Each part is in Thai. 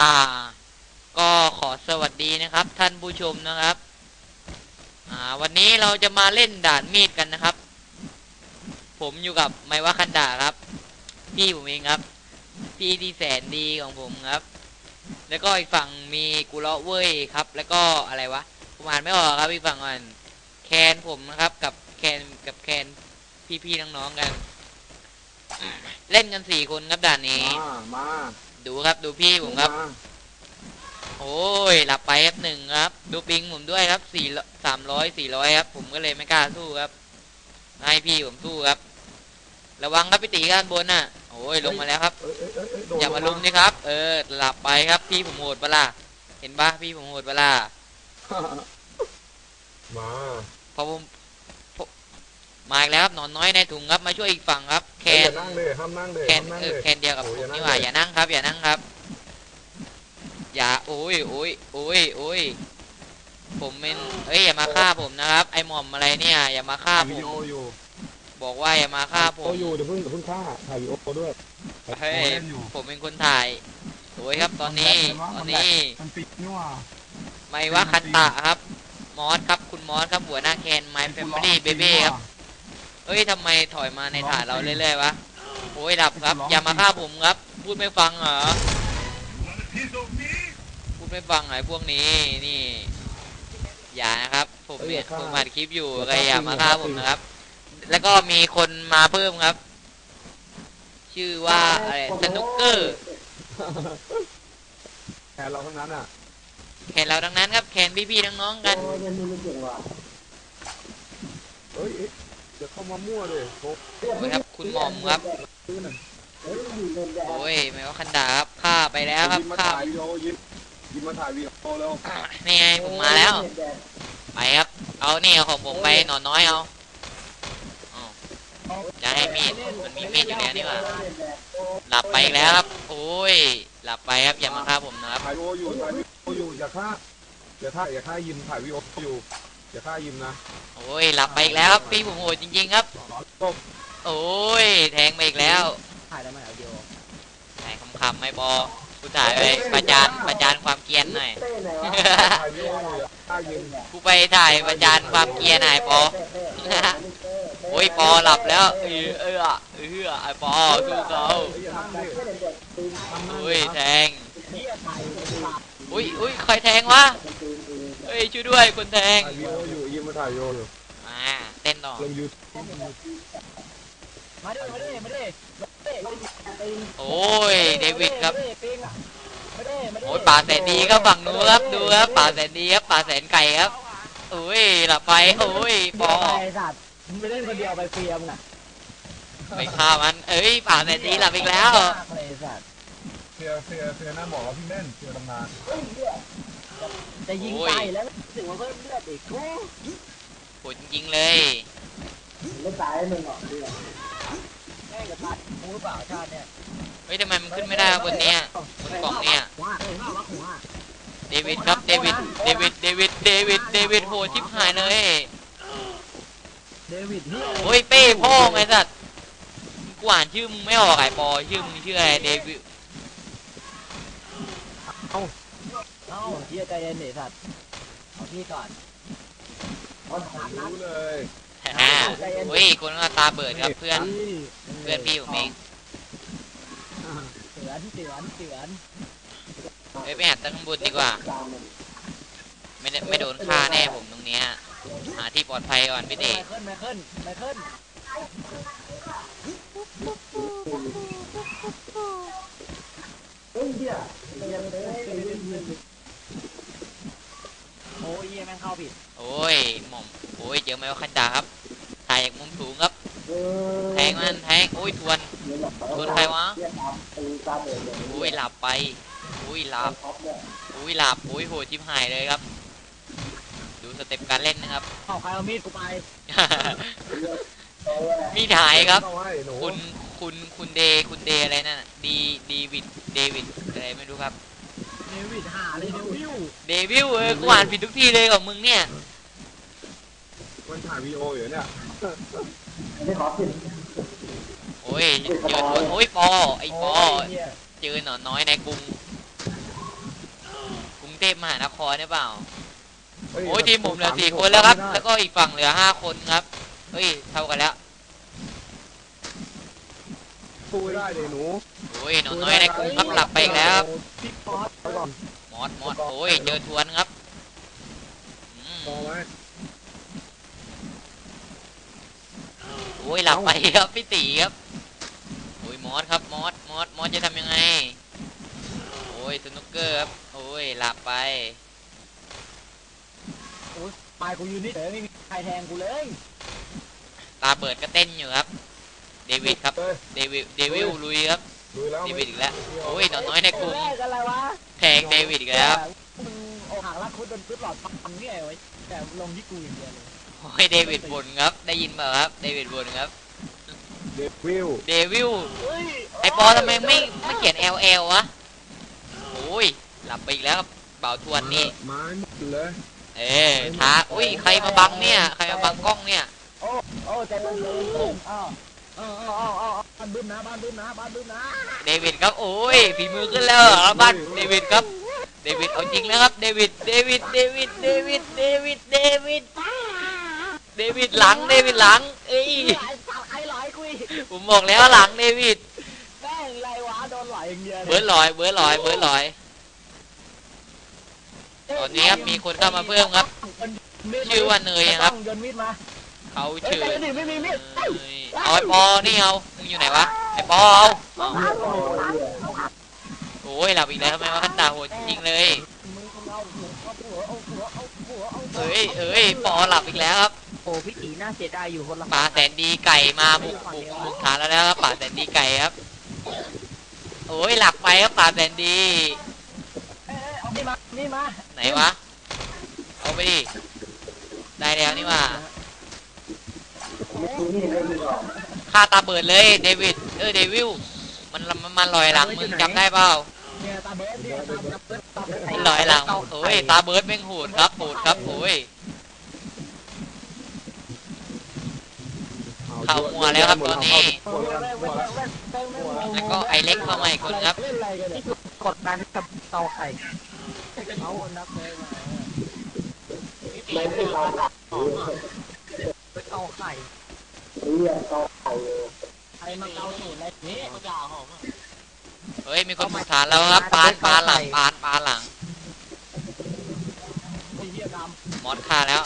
อ่า ก็ขอสวัสดีนะครับ ท่านผู้ชมนะครับ อ่า วันนี้เราจะมาเล่นด่านมีดกันนะครับ ผมอยู่กับไมว่าคันดาครับ พี่ผมเองครับ พี่ที่แสนดีของผมครับ แล้วก็อีกฝั่งมีกุเลาะเว้ยครับ แล้วก็อะไรวะผมอ่านไม่ออกครับอีกฝั่งอ่อนแคนผมนะครับ กับแคนกับแคนพี่ๆน้องๆกัน เล่นกันสี่คนครับด่านนี้ มา มา ดูครับดูพี่ผมครับมาโอ้ยหลับไปครับหนึ่งครับ ดูปิงผมด้วยครับสี่สามร้อยสี่ร้อยครับ ผมก็เลยไม่กล้าสู้ครับให้พี่ผมสู้ครับ ระวังครับพี่ตีด้านบนน่ะโอ้ยลงมาแล้วครับเอ้ยเอ้ยเอ้ยเอ้ยโดนอย่ามาลุมนี่ครับ เออ หลับไปครับ พี่ผมโหดปะล่ะเห็นปะพี่ผมโหดปะล่ะมาพอผมผม มาอีกแล้วครับหนอนน้อยในถุงครับมาช่วยอีกฝั่งครับ แคเอ้ยอนย่านั่งเลยห้ามนั่งเลยแคนห้ามนั่งเอเลอยแคนเดียวกับโอ้ผยมอย่านั่งนี่หว่าเลยอย่านั่งครับ อย่านั่งครับ อย่าโอ้ยโอ้ยโอ้ยโอ้ยผมเป็นเอ้ยอย่ามาฆ่าผมนะครับ ไอหม่อมอะไรเนี่ย อย่ามาฆ่าถ่ายผวิมดีโออยู่บอกว่าอย่ามาฆ่าผโอมอยู่เดี๋ยวเพิ่งเดี๋ยวเพิ่งฆ่าถ่ายวิดีโอด้วยเฮ้ยโอเล่นอยู่ผมเป็นคนถ่ายโอ้ยครับตอนนี้ตอนนี้มันปิดนี่หว่าไม่ว่าคันตะครับ มอสครับคุณมอสครับหัวหน้าแคน My Family Baby ครับ เอ้ยทำไมถอยมาในฐานเราเรื่อยๆวะโอ้ยดับครับ อย่ามาฆ่าผมครับ พูดไม่ฟังเหรอ พูดไม่ฟังเหรอไอ้พวกนี้นี่ อย่านะครับ ผมเนี่ยผมอัดคลิปอยู่ก็อย่ามาฆ่าผมนะครับ แล้วก็มีคนมาเพิ่มครับ ชื่อว่าอะไรสนุกเกอร์แทนเราทั้งนั้นอะแคนเราทั้งนั้นครับแคนพี่ๆน้องๆกันเอ้ยเอ้ยเดี๋ยวเข้ามามั่วเลยโอ้โอ้ยครับคุณหม่อมครับยน่ะโอ้ยไม่ว่าคันดาครับฆ่าไปแล้วครับยิ้มมาฆ่าถ่ายวิดีโอยิ้มยิ้มมาถ่ายวิดีโอแล้วนี่ไงผมมาแล้ว ไปครับ เอานี่เอาของผมไปหนอนน้อยเอาเอาจะให้มีดมันมีมีดอยู่แล้วนี่หว่าหลับไปอีกแล้วครับ โอ้ย หลับไปครับอย่ามาฆ่าผมนะครับถ่ายวิดีโออยู่ถ่ายวิดีโออยู่อย่าฆ่าอย่าฆ่าอย่าฆ่ายิมถ่ายวิดีโออยู่ อย่าฆ่ายิมนะโอ้ยหลับไปอีกแล้วครับพี่ผมโหดจริงๆครับตบโอ้ยแทงไปอีกแล้วถ่ายได้ไหมเอาเดียวถ่ายคำๆไม่พอกูถ่ายไปประจานประจานความเกรียนหน่อยถ่ายวิดีโออยู่อย่าฆ่ายิมกูไปถ่ายประจานความเกรียนหน่อยปอ โอ้ยปอหลับแล้ว เออเออเออไอปอสู้เขาเอ้ยอย่านั่งดิอุ้ยแทงอุ้ยอุ้ยใครแทงวะเฮ้ยช่วยด้วยคนแทงถ่ายวิดีโออยู่ยิมมา ถ่ายวิดีโออยู่มาเต้นต่อลงยูมาดิมาดิมาดิมาดิโอ้ยเดวิดครับปิงอะมาดิมาดิโอ้ยป่าแสนดีครับฝั่งนู้นครับดูครับป่าแสนดีครับป่าแสนไก่ครับอุ้ยหลับไปโอ้ยปอไอ้สัตว์มึงไปเล่นคนเดียวไปเฟียมน่ะไม่ฆ่ามันเอ้ยป่าแสนดีหลับอีกแล้วไอ้สัตว์เสียเสียเสียหน้าหมอพี่เล่นเสียตำนาน จะยิงตายแล้วถึงว่าเพิ่มเลือดอีกโอ้โหดจริงๆเลย ไม่ตายมึงหรอกแม่งกับตายมึงหรือเปล่าชาติเนี่ยเฮ้ยทำไมมันขึ้นไม่ได้บนเนี้ยบนกล่องเนี้ยว่าเอ้ยว่าว่าหัวเดวิดครับเดวิดเดวิดเดวิดเดวิดเดวิดโหดชิบหายเลยเดวิดเฮียโอ้ยเป้พ่อไงสัตว์กูอ่านชื่อมึงไม่ออกไอ้ปอชื่อมึงชื่ออะไรเดวิดเอ้า เฮียใจเย็นดิสัตว์เอาพี่ก่อนรู้เลยอ่าเฮ้ยคนก็ตาเบิดครับเพื่อน เพื่อนพี่ผมเองเตือนเตือนเตือนเฮ้ยไปหาตั้งข้างบนดีกว่า ไม่ได้ไม่โดนฆ่าแน่ผมตรงเนี้ยหาที่ปลอดภัยก่อนพี่เต๋ไมเคิลไมเคิลไมเคิลโอ้ยเฮียแม่งเข้าผิดโอ้ยหม่อมโอ้ยเจอไหมว่าคันดาครับถ่ายจากมุมสูงครับ แทงมันแทงโอ้ยทวนทวนใครวะ โอ้ยหลับไปโอ้ยหลับโอ้ยหลับโอ้ยโหดชิบหายเลยครับ ดูสเต็ปการเล่นนะครับเอาใครเอามีดกูไปมีถ่ายครับต้องให้หนูคุณคุณคุณเดย์คุณเดย์อะไรนั่นน่ะดีดีวิดเดวิดอะไรไม่รู้ครับเดวิดหาเลยเดวิลเดวิลเออกูอ่านผิดทุกทีเลยของมึงเนี่ย มันถ่ายวิดีโออยู่เนี่ยโอ้ยเจอทวนโอ้ยปอไอปอโยเหี้ยเจอหนอนน้อยในกรุงกรุงเทพมหานครหรือเปล่าเฮ้โอ้ยทีมผมเหลือสี่คนแล้วครับ แล้วก็อีกฝั่งเหลือห้าคนครับเฮ้ยเท่ากันแล้วสู้ไม่ได้เลยหนู โอ้ยหนอนน้อยในกรุงครับหลับไปอีกแล้วครับพี่พอสไปก่อนมอดมอดโอ้ยเจอทวนครับอืมมองไว้โอ้ยหลับไปครับพี่ตีครับโอ้ยมอสครับมอสมอสมอสจะทำยังไงโอ้ยสนุกเกอร์ครับโอ้ยหลับไปปลายกูยืนนี่เฉยไม่มีใครแทงกูเลยตาเบิดก็เต้นอยู่ครับเดวิดครับเฮ้ยเดวิดเดวิลลุยครับ ลุยแล้วเดวิดอีกแล้วโอ้ยหนอนน้อยในกรุงแรกอะไรวะแทงเดวิดอีกแล้วครับมึงอกหักรักคุดโดนปึ๊ดหลอดฟันนี่ไงวะแต่ลงที่กูอย่างเดียวเลยโอ้ยเดวิดบ่นครับ ได้ยินเปล่าครับเดวิดบ่นครับเดวิลเดวิลเฮ้ยไอปอทำไมไม่ไม่เขียน L L วะโอ้ยหลับไปอีกแล้วครับเบาทวนนี่ไม้หมดเลยเออท้าอุ้ยใครมาบังเนี่ย ใครมาบังกล้องเนี่ย โอ้โอ้ใจเย็นใจเย็นอ้าว อ้าวอ้าวอ้าวอ้าวบ้านบึ้มนะบ้านบึ้มนะบ้านบึ้มนะเดวิดครับโอ้ยฝีมือขึ้นแล้วเหรอบ้านเดวิดครับ เดวิดเอาจริงแล้วครับเดวิดเดวิดเดวิดเดวิดเดวิดเดวิดเดวิดหลังเดวิดหลังเอ้ยหลายสาวใครหลายคุยผมบอกแล้วหลังเดวิดแม่งไรวะโดนหลายอย่างเดียวเบิร์ดลอยเบิร์ดลอยเบิร์ดลอยตอนนี้ครับมีคนเข้ามาเพิ่มครับ ชื่อว่าเนยครับยนมีดมา เขาชื่อเอ้ยไม่มีมีดเอ้ยเอาไอปอนี่เอามึงอยู่ไหนวะไอปอเอาโอ้ยหลับอีกแล้วทำไมวะขันตาโหดจริงเลยเอ้ยเอ้ยปอหลับอีกแล้วครับโอ้พี่ตีน่าเสียดายอยู่คนละป่าแสนดีไก่มาบุกบุกบุกฐานแล้วนะครับป่าแสนดีไก่ครับโอ้ยหลับไปครับป่าแสนดีนี่มานี่มาไหนวะเอาไปดิได้แล้วนี่ว่า ฆ่าตาเบิดเลยเดวิดเออเดวิลมันมันมันลอยหลังมึงจำได้เปล่ามันลอยหลังโอ้ยตาเบิร์ดแม่งโหดครับโหดครับโอ้ยเข้ามัวแล้วครับตอนนี้แล้วก็ไอเล็กเข้ามาอีกคนครับเล่นอะไรกันเนี่ยกดดันกับเตาไข่เอาคนนับเลยมไม่ได้เตา เตาไข่ใครมาเตาสูตรอะไรนี่ด่าหอมเฮ้ย มีคนบุกฐานแล้วครับปานปานหลังปานปานหลังไอ้เหี้ยดมอสฆ่าแล้ว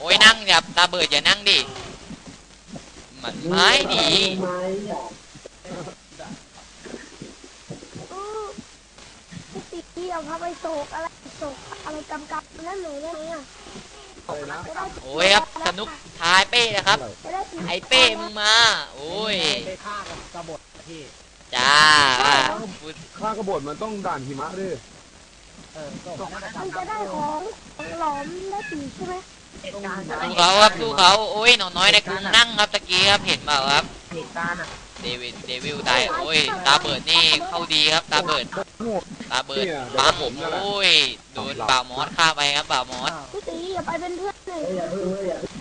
โอ้ยนั่งอย่าตาเบิดอย่านั่งดิมันไม่ดีพี่ตีเอาพาไปโศกอะไรโศกอะไรกำกับนั่นหนูได้ไหมอะอะไรนะจะได้โอ้ยครับ สนุกทายเป้นะครับจะได้ตีไอเป้มึงมา โอ้ยได้ฆ่ากับกบฏพี่ จ้าว่าพูดข้างกระบฏมันต้องด่านหิมะดิเออก็มาได้มันจะได้ของหลอมได้ตีใช่ไหมเหตุการณ์สู้เขาครับสู้เขาโอ้ยหนอนน้อยในกรุงนั่งครับตะกี้ครับเห็นเปล่าครับเหตุการณ์อะเดวิดเดวิลตายโอ้ยตาเบิดนี่เข้าดีครับตาเบิดตาเบิดปังโอ้ยโดนบ่าวมอสฆ่าไปครับบ่าวมอสพี่ตีอย่าไปเป็นเพื่อนเลย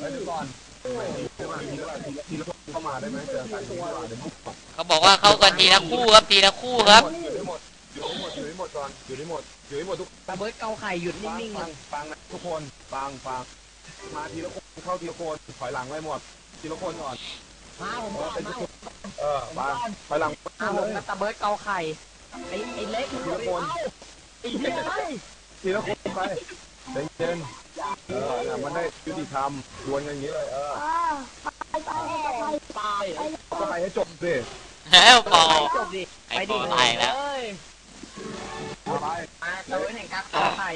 ไปดูก่อนไม่ดีไม่มาทีละทีละทีละคนเข้ามาได้ไหมเจอกันทีละเดี๋ยวมุกเขาบอกว่าเข้ากันทีละคู่ครับทีละคู่ครับ อยู่ให้หมดอยู่ให้หมดอยู่ให้หมดก่อนอยู่ให้หมดอยู่ให้หมดทุกตาเบิร์ดเกาไข่หยุดฟังนิ่งๆฟัเลงยฟังนะทุกคนฟังฟังมาทีละคนเข้าทีละคนถอยหลังไว้หมดทีละคนก่อนมาผมเอก่ออนเป็นมาทุกคนเออฟังถอยหลังมาผเลมยกับตาเบิร์ดเกาไข่ไอ้ไอ้เล็กมันไอ้เหี้ยทีละคนไปใจเย็นเออเนี่ย มันได้ยุติธรรมดวลกันอย่างนี้เลยเอออ่าไปไปไปตายก็ไปให้จบสิแล้วปอจบดิไอ้ปอตายแล้วเอาไปมาตาเบิร์ดแห่งการเกาไข่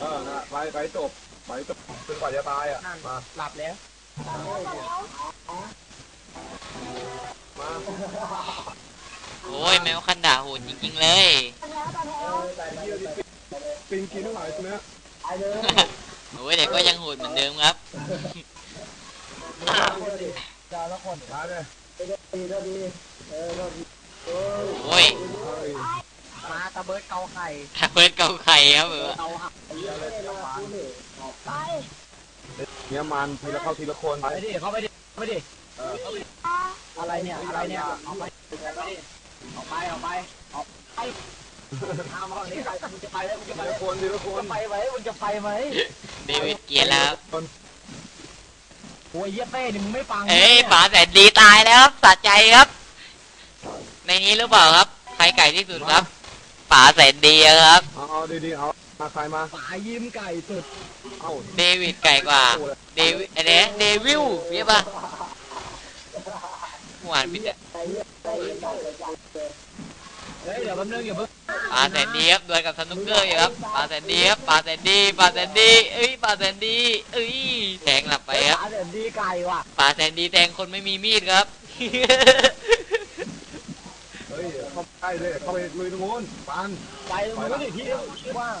เออนะไปไปจบไปจบจนกว่าจะตายอะนั่นมาหลับแล้วมาโอ้ยแมวคันด่าโหดจริงๆเลยปิงกินเท่าไหร่ ตัวเนี้ยโอ้ยแต่ก็ยังโหดเหมือนเดิมครับเจอแล้วคนมาเลยโอ้ยเฮ้ยมาตาเบิร์ดเกาไข่เพิร์ดเกาไข่ครับเออเกาหักไปเนี่ยมันทีละเข้าทีละคนไปไปดิเข้าไปดิเข้าไปดิอ่าไปอะไรเนี่ยอะไรเนี่ยออกไปออกไปออกไปออกไปทำ เอาเนี่ยมึงจะไปแล้วมึงจะทีไปละคนทีละคนไปไหมมึงจะไปไหมเดวิดเกียร์แล้ว โอ้ยเยี่ยเป้นี่มึงไม่ฟังเอ้ยป๋าแสนดีตายแล้วครับสะใจครับ ในนี้หรือเปล่าครับ ใครไก่ที่สุดครับป๋าแสนดีครับ เอาเอาดีๆเอามาใครมาฝายิ้มไก่สุดเอาเดวิดไก่กว่า เดวิดอะไรนะเดวิลเรียกป่ะหวานพิษเฮ้ยเดี๋ยวแป๊บนึงอย่าเพิ่ง ป๋าแสนดีครับดวลกับสนุกเกอร์อยู่ครับป๋าแสนดีครับป๋าแสนดีป๋าแสนดีเอ้ยป๋าแสนดีเอ้ยแทงหลับไปครับฝาเดี๋ยวดีไก่ว่ะป๋าแสนดีแทงคนไม่มีมีดครับ เฮ้ยเข้าไปเลยเข้าไปลุยตรงโน้นปันไปตรงนู้นดิที่ว่าง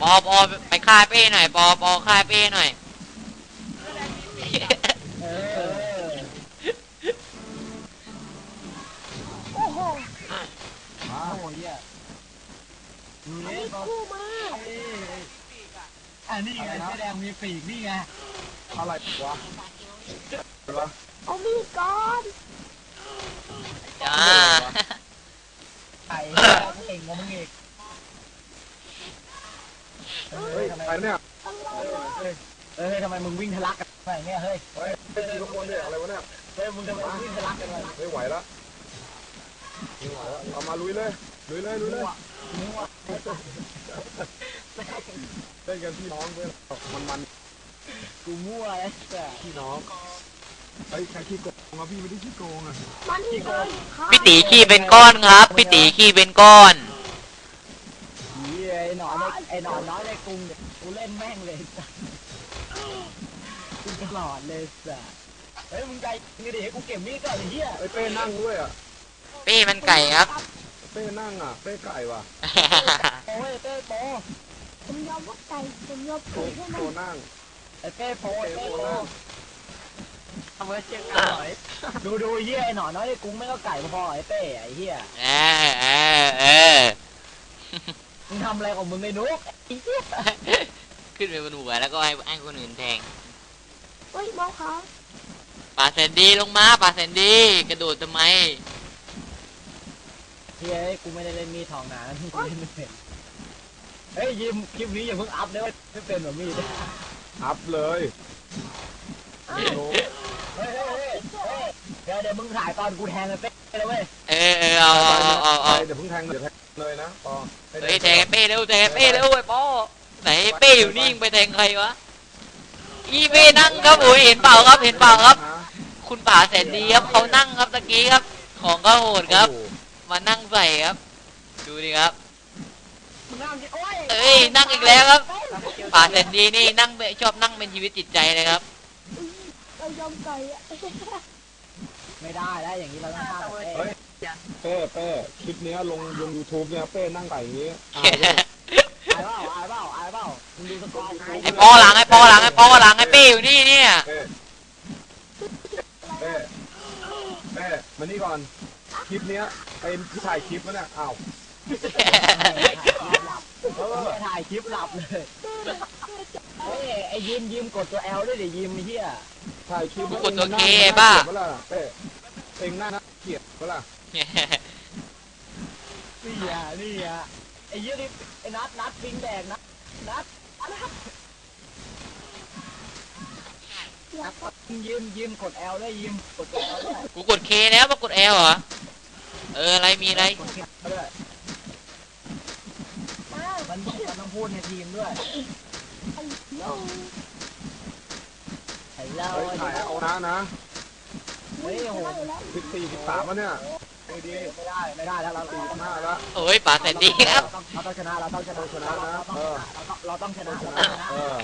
ปอปอไปฆ่าเป้หน่อยปอปอฆ่าเป้หน่อย เออโอ้โหโอ้ยเยี่ยอั นนี้คู่มากอันนี้ไงเสื้อแดงมีปีกนี่ไงอะไรวะวะเอามีดก่อนจ้าไก่เก่งกว่ามึงอีกเฮ้ยใครเนี่ยเฮ้ยทำไมมึงวิ่งทะลักกันไปเนี่ยเฮ้ยเฮ้ยเป็นทีละคนเนี่ยอะไรวะเนี่ยเฮ้ยมึงทำไมวิ่งทะลักกันไปไม่ไหวแล้วไม่ไหวแล้วเอามาลุยเลยลุยเลยลุยเลยมึงว่า เล่นกันพี่น้องเพื่อนมันมันกูมั่วไอ้แต่ๆพี่น้องไอ้ยใครขี้โกงอะพี่ไม่ได้ขี้โกงอะมันนี่ก่อนค่ะพี่ตีขี้เป็นก้อนครับพี่ตีขี้เป็นก้อนผีไอ้หนอนไอ้หนอนน้อยในกรุงเนี่ยกูเล่นแม่งเลยจ้ะกูตลอดเลยจ้ะเฮ้ยมึงใจงี้ดิให้กูเก็บมีดก่อนไอ้เหี้ยไอ้เป้นั่งด้วยอะเป้มันไก่ครับเป้นั่งอะเป้ไก่ว่ะโอ้ยเป้โปผมยอมว่าไก่ผมยอมโตไก่ให้โตมันนั่งไอ้เป้โปไอ้เป้เป้โตโปนั่งทำไมเชียงกันหน่อยดูดูไอ้เหี้ยไอ้หนอนน้อยในกรุงไม่งก็ไก่พอๆไอ้เป้ไอ้เหี้ยเออเออเออมึงทำอะไรของมึงไอ้นุ๊กไอ้เหี้ยขึ้นไปบนหัวแล้วก็ให้ให้คนอื่นแทงเฮ้ยมองเขาป่าแสนดีลงมาป่าแสนดีกระโดดทำไม เฮ้ยกูไม่ได้เล่นมีดทองนานแล้วกูเล่นไม่เป็นเฮ้ยยิมคลิปนี้อย่าเพิ่งอัพเลยว่าไม่เป็นหรอมีดอัพเลยไม่รู้เฮ้ยเฮ้ยเฮ้ยเฮ้ยเดี๋ยวเดี๋ยวมึงถ่ายตอนกูแทงไอ้เป้เลยเว้ยเออเออเอาเอาเอาเอาไปเดี๋ยวเพิ่งแทงเดี๋ยวแทงเลยนะปอให้เฮ้ยแทงไอ้เป้เร็วแทงไอ้เป้เร็วไอ้ป้อไหนเป้อยู่นี่ยิงไปแทงใครวะอีเป้นั่งครับโอ้ยเห็นเปล่าครับเห็นเปล่าครับนะคุณป่าแสนดีครับเขานั่งครับตะกี้ครับ ของก็โหดครับ โอ้โห มานั่งใส่ครับ ดูดิครับมึงนั่งดิโอ้ยเอ้ยนั่งอีกแล้วครับป่าแสนดีนี่นั่งเป็นชอบนั่งเป็นชีวิตจิตใจเลยครับเรายอมไก่อะไม่ได้แล้วอย่างนี้เราต้องฆ่าเป้เฮ้ยเป้เป้คลิปเนี้ยลงลงยูทูบเนี่ยเป้นั่งไก่อย่างงี้อ่าอายเปล่าอายเปล่าอายเปล่ามึงดูสกอร์ไอ้ปอหลังไอ้ปอหลังไอ้ปอหลังไอ้เป้อยู่นี่เนี่ยเป้เป้เป้มานี่ก่อน คลิปเนี้ยเป็นผู้ถ่ายคลิปวะเนี่ยอ้าวเออถ่ายคลิปหลับเลยเฮ้ยไอ้ยิมยิมกดตัว L ด้วยดิยิมไอ้เหี้ยถ่ายคลิปกูกดตัวเองเคน่บ้าเกลียดปะล่ะเป้เองหน้าน่าเกลียดปะล่ะนี่อะนี่อะไอ้เหี้ยนี่ไอ้นัดนัดปิงแดกนัดนัดอยากยิมยิมกด L ด้วยยิมกดตัว L ด้วยกูกดเคแล้วมากดเอลเหรอ เอออะไรมีอะไรกด L ด้วยมามันมันต้องพูดในทีมด้วยไอ้โยไอ้เล่าเฮ้ยถ่ายเอานะนะเฮ้ยโหได้แล้วสิบสี่สิบสามวะเนี่ยไอ้ดีไม่ได้ไม่ได้แล้วเราสี่สิบห้าละโอ้ยป่าแสนดีครับ เราต้องชนะเราต้องชนะชนะนะเออเราต้องชนะชเรานะต้องชนะเออ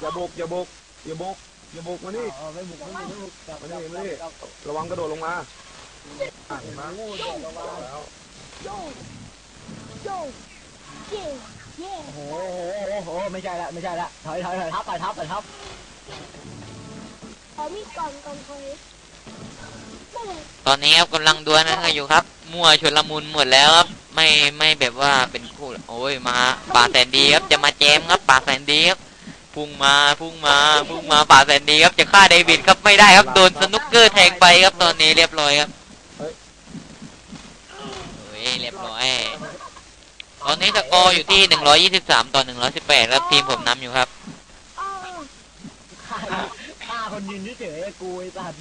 อย่าบุกอย่าบุกอย่าบุกอย่าบุกมานี่เออไม่บุกไม่บุกไม่บุกมานี่มานี่ระวังกระโดดลงมาอะเห็นไหม โอ้โหโอ้โหโอ้โห ไม่ใช่ละ ไม่ใช่ละ ถอยถอยถอยทับไปทับไปทับเอมีดก่อนก่อนคอยตอนนี้ครับกำลังดวลกันอยู่ครับ มั่วชนละมุนหมดแล้วครับ ไม่ไม่แบบว่าเป็นคู่โอ้ยมาป่าแสนดีครับจะมาแจมครับป่าแสนดีครับพุ่งมาพุ่งมาพุ่งมาป่าแสนดีครับจะฆ่าเดวิดครับไม่ได้ครับโดนสนุกเกอร์แทงไปครับตอนนี้เรียบร้อยครับ เรียบร้อย ตอนนี้สกอร์อยู่ที่123ต่อ118ครับทีมผมนำอยู่ครับอ้าวฆ่าคนยืนเฉยๆกูไอ้สัตว์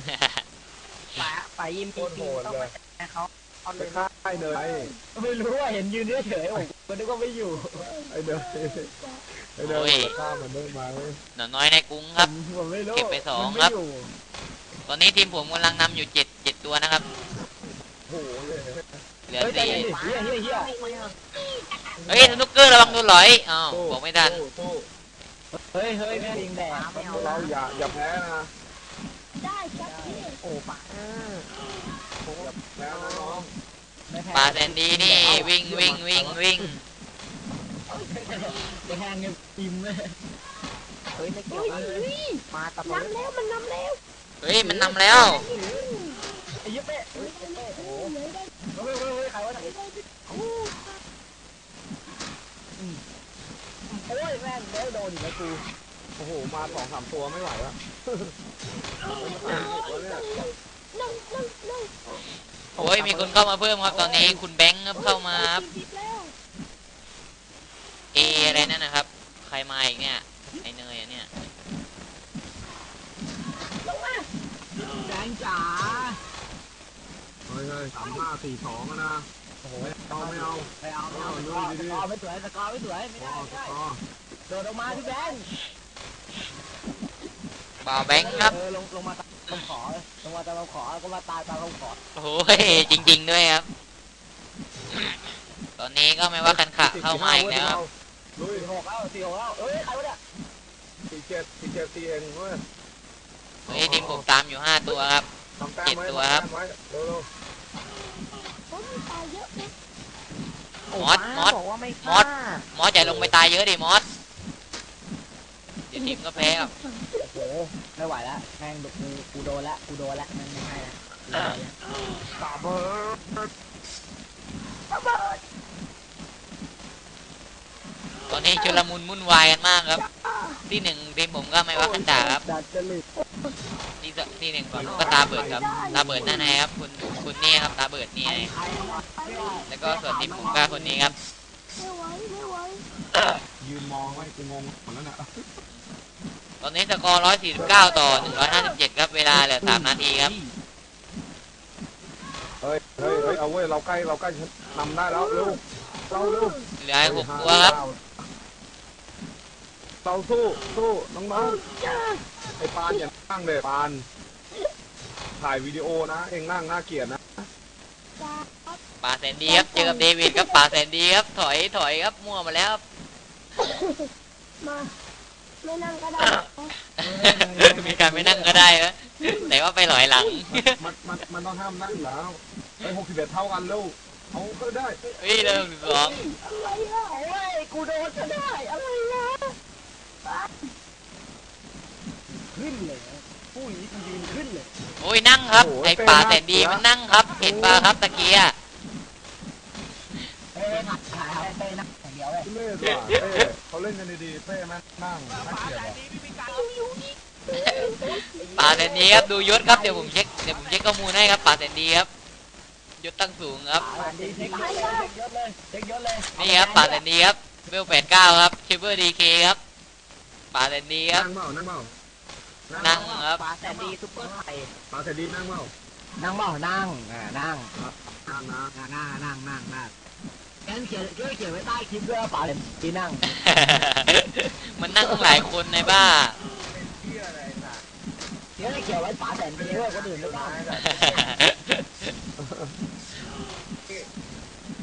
ป่าป่ายิมปีปีต้องไปแต่เขาเอาไปเลยฆ่าไอ้เนยไม่รู้ว่าเห็นยืนเฉยๆผมก็นึกว่าไม่อยู่ไอ้เนยไอ้เนโอ้ยยจะฆ่ามันได้ไหมหนอนน้อยในกรุงครับ ผมไม่รู้เก็บไปสองมันม่ครับยู่ตอนนี้ทีมผมกำลังนำอยู่7 7ตัวนะครับ โอ้โหเลย เหลือเฮ้ยใจสี่เย็นดิเฮียเฮียเฮียเฮ้ยสนุกเกอร์ระวังโดนหลอยอ้าวบอกไม่ทันสู้สู้เฮ้ยเฮ้ยแม่ยิงแดดสู้เราอย่าอย่าแพ้นะได้ครับพี่โอ้ป่าอย่าแพ้นะน้องไม่แพ้ปาแซนดี้นี่วิ่งวิ่งวิ่งวิ่งไปแทงเงินอิ่มเลยเฮ้ยไม่เกี่ยวเฮ้ยเลยเฮ้ยมาตะโกนนำแล้วมันนำแล้วเฮ้ยมันนำแล้วไอ้เหี้ยเป๊ะเฮ้ย ใครวะไหนโอ้ยแม่งเดี๋ยวโดนอีกแล้วกู โอ้โห มาสองสามตัวไม่ไหวแล้วนั่งนั่งนั่งโอ้ยมีคนเข้ามาเพิ่มครับตอนนี้คุณแบงค์ครับเข้ามาครับติดแล้วเออะไรนั่นนะครับ ใครมาอีกเนี่ยไอเนยอะเนี่ยแดงจ๋า เฮ้ยสามห้าสี่สองนะโอ้โหไม่เอาไม่เอาไม่เอาไม่เอาสกอร์สกอร์ไม่สวยสกอร์ไม่สวยไม่อ๋ได้อไม่ได้โดดออกมาพี่แบงค์บ่าวแบงค์ครับเออลงลงมาตามคำขอลงมาตามคำขอก็มาตายตามคำขอโอ้ยจริง ๆ ด้วยครับ ตอนนี้ก็ไม่ว่าคันขะเข้ามาอีกแล้วลุยสี่หกแล้วสี่หกแล้วเอ้ยใครวะเนี่ยสี่เจ็ดสี่เจ็ดสี่เองเว้ยเฮ้ยทีมผมตามอยู่ห้าตัวครับทำแต้มเจ็ดตัวครับ ทำแต้มไว้เร็วผมมีตายเยอะนะมอสมอส บอกว่าไม่มอสมอสอย่าลงไปตายเยอะดิมอส เดี๋ยวทีมก็แพ้ครับโอ้โหไม่ไหวแล้วแม่งกูกูโดนละกูโดนละแม่งไม่ให้ละๆตาเบิร์ดระเบิดตอนนี้ชุลมุนวุ่นวายกันมากครับ ที่หนึ่งทีมผมก็ไม่ว่าคันด่าครับดัดจริต ที่สที่หนึ่งผมก็ตาเบิดครับ ตาเบิดหน้าไหนครับคุณคุณนี่ครับ ตาเบิดนี่ไงใครวะแล้วก็ส่วนทีมผมก็คนนี้ครับไม่ไหวไม่ไหวยืนมองไว้กูงงหมดแล้วเนี่ยตอนนี้สกอร์149 ต่อ 157 ครับ เวลาเหลือ3นาทีครับ เฮ้ยเฮ้ยเฮ้ยเอาเว้ย เราใกล้ เราใกล้นำได้แล้วเร็วเราเร็วเหลือหกตัวครับ เราสู้ สู้ น้องๆไอ้ปานอย่า นั่งเลยปาน ถ่ายวิดีโอนะ เองนั่งน่าเกลียดนะจ้าป่าแสนดีครับเจอกับเดวิดครับป่าแสนดีครับถอยถอยครับมั่วมาแล้วครับ มา ไม่นั่งก็ได้มีการไม่นั่งก็ได้นะแต่ว่าไปหลอยหลังมันมันมันต้องห้ามนั่งอยู่แล้วไอ้หกสิบเอ็ดเท่ากันเร็วเอาก็ได้เฮ้ยเริ่มสองอะไรอะโอ้ยกูโดนก็ได้ อะไรนะ ขึ้นเลยผู้หญิงกูยืนขึ้นเลย โอ้ยนั่งครับไอ้ป่าแสนดีมันนั่งครับ เห็นป่าครับตะเกียเอ้ยถ่ายถ่ายเต้นั่งอย่างเดียวเลยเล่ด้วยเป้เขาเล่นกันดีๆเป้แม่งนั่งน่าเกลียดอะป่าแสนดีครับดูยศครับเดี๋ยวผมเช็คเดี๋ยวผมเช็คข้อมูลให้ครับป่าแสนดีครับยศตั้งสูงครับป่าดีเช็คยศเลยเช็คยศเลยเช็คยศเลยนี่ครับป่าแสนดีครับเวลแปดเก้าครับเชเบอร์ดีเคครับป่าแสนดีครับนั่งเปล่านั่งเปล่า นั่งครับป่าแสนดีซุปเปอร์ไทยปาเสดีนั่งเปล่านั่งเปล่านั่งอ่านั่งนั่งนะนั่งนั่งนั่งนั่งนั่งงั้นเขียนช่วยเขียนไว้ใต้คลิปด้วยว่าป่าแสนดีนั่ง มันนั่งหลายคนในบ้าเดี๋ยวให้เขียนไว้ป่าแสนดีด้วยคนอื่นไม่ได้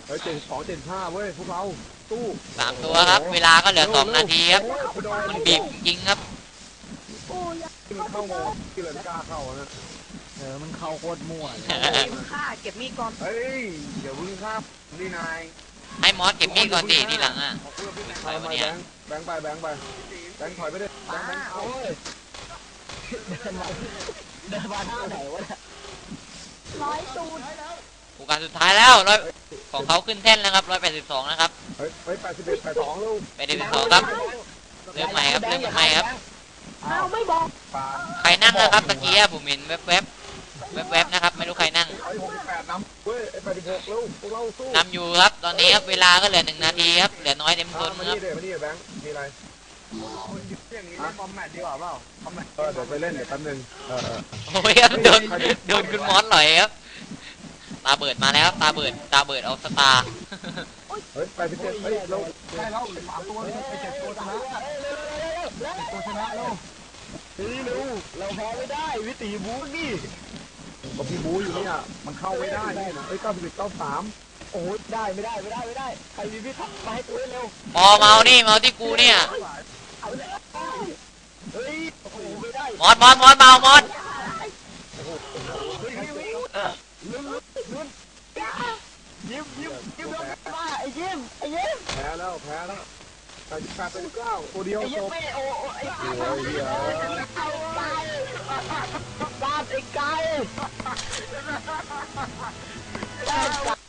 เฮ้ยเจ็ดสองเจ็ดห้าเว้ยพวกเราตู้สามตัวครับ เวลาก็เหลือสองนาทีครับโอ้ยโดนมันบีบจริงครับโอ้ย ที่มันเข้างอที่เลยไม่กล้าเข้านะเออมันเข้าโคตรมั่วฆ่าเก็บมีดก่อนเฮ้ยเดี๋ยวพึ่งข้ามนี่นายให้มอสเก็บมีดก่อนดิทีหลังอะ ไปไปแบงค์แบงค์ไปแบงค์ไปแบงค์ถอยไปได้แบงค์แบงค์เข้าโอ้ยเดินมาเดินมาท่าไหนวะเนี่ยร้อยตูนโอกาสสุดท้ายแล้วร้อยของเขาขึ้นแท่นแล้วครับร้อยแปดสิบสองนะครับเฮ้ยเฮ้ยแปดสิบเอ็ดแปดสองลูกแปดสิบสองครับ เริ่มใหม่ครับเริ่มใหม่ครับเอาไม่บอกปาใครนั่งนะครับตะเกียบผมเห็นแวบแวบๆนะครับ ไม่รู้ใครนั่งไอ้หกสิบแปดนำเว้ยไอ้แปดสิบหกเร็วพวกเราสู้นำอยู่ครับ ตอนนี้ครับเวลาก็เหลือหนึ่งนาทีครับเหลือน้อยเต็มทเอานมาครันี่บเดี๋ยวมานี่เดี๋ยวแบงค์มีอะไรคนยืนอย่างนี้เล่นบอมแมทดีกว่าเปล่าบอมแมทเออเดี๋ยวไปเล่นเดี๋ยวแป๊บนึงเออเออโอ้ยครับโดนโดนคุณมอสหล่อยครับตาเบิดมาแล้วครับตาเบิดตาเบิดเอาสตาร์เฮ้ยแปดสิบเจ็ดเฮ้ยเราได้แล้วสามตัวเลยไปเจ็ดตัวชนะเจ็ดตัวชนะแล้ว เฮ้ยเร็วเราพอไม่ได้วิตีบู๊นี่ก็พี่บูอยู่เนี่ยมันเข้าไม่ได้นี่นะเฮ้ยเก้าสิบเอ็ดเก้าสามโอ้ยได้ไม่ได้ไม่ได้ไม่ได้ใครมีพิทักษ์มาให้กูเร็วมอเมานี่เมาที่กูเนี่ยเฮ้ยโอ้โหไม่ได้มอสมอสมอสเมามอสเฮ้ยลุ้นลุ้นลุ้นยิ้มยิ้มยิ้มลงมาไอ้ยิ้มไอ้ยิ้มแพ้แล้วแพ้แล้ว dat gaat in de. Voor die auto. Ik ben ik.